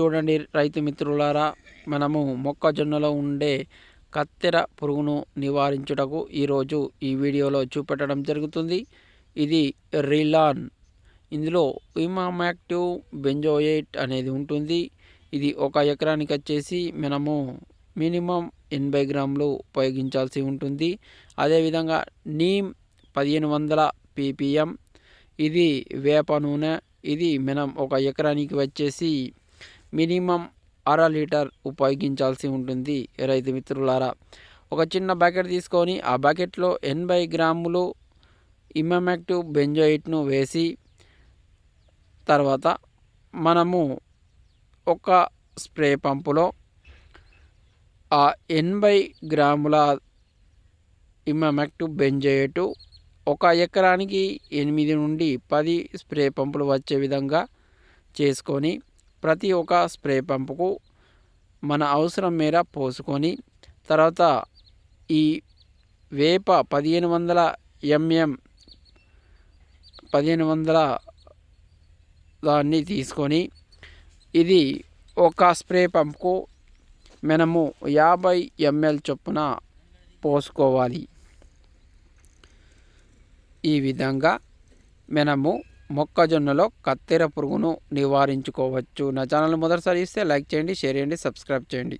చూడండి రైతు మిత్రులారా మనము మొక్కజొన్నలో ఉండే కత్తెర పురుగును నివారించుటకు ఈరోజు ఈ వీడియోలో చూపెట్టడం జరుగుతుంది. ఇది రిలాన్. ఇందులో ఇమామాక్టివ్ బెంజోయేట్ అనేది ఉంటుంది. ఇది ఒక ఎకరానికి వచ్చేసి మనము మినిమం ఎనభై గ్రాములు ఉపయోగించాల్సి ఉంటుంది. అదేవిధంగా నీమ్ పదిహేను వందల పీపీఎం. ఇది వేప నూనె. ఇది మనం ఒక ఎకరానికి వచ్చేసి మినిమం అర లీటర్ ఉపయోగించాల్సి ఉంటుంది రైతు మిత్రులారా. ఒక చిన్న బకెట్ తీసుకొని ఆ బకెట్లో ఎనభై గ్రాములు ఇమామాక్టివ్ బెంజోయిట్ను వేసి తర్వాత మనము ఒక స్ప్రే పంపులో ఆ ఎనభై గ్రాముల ఇమామాక్టివ్ బెంజోయేటు ఒక ఎకరానికి ఎనిమిది నుండి పది స్ప్రే పంపులు వచ్చే విధంగా చేసుకొని ప్రతి ఒక్క స్ప్రే పంపుకు మన అవసరం మేర పోసుకొని తర్వాత ఈ వేప పదిహేను వందల ఎంఎం పదిహేను వందల దాన్ని తీసుకొని ఇది ఒక స్ప్రే పంపుకు మనము యాభై ఎంఎల్ చొప్పున పోసుకోవాలి. ఈ విధంగా మనము మొక్కజొన్నలో కత్తెర పురుగును నివారించుకోవచ్చు. నా ఛానల్ మొదటిసారి ఇస్తే లైక్ చేయండి షేర్ చేయండి సబ్స్క్రైబ్ చేయండి.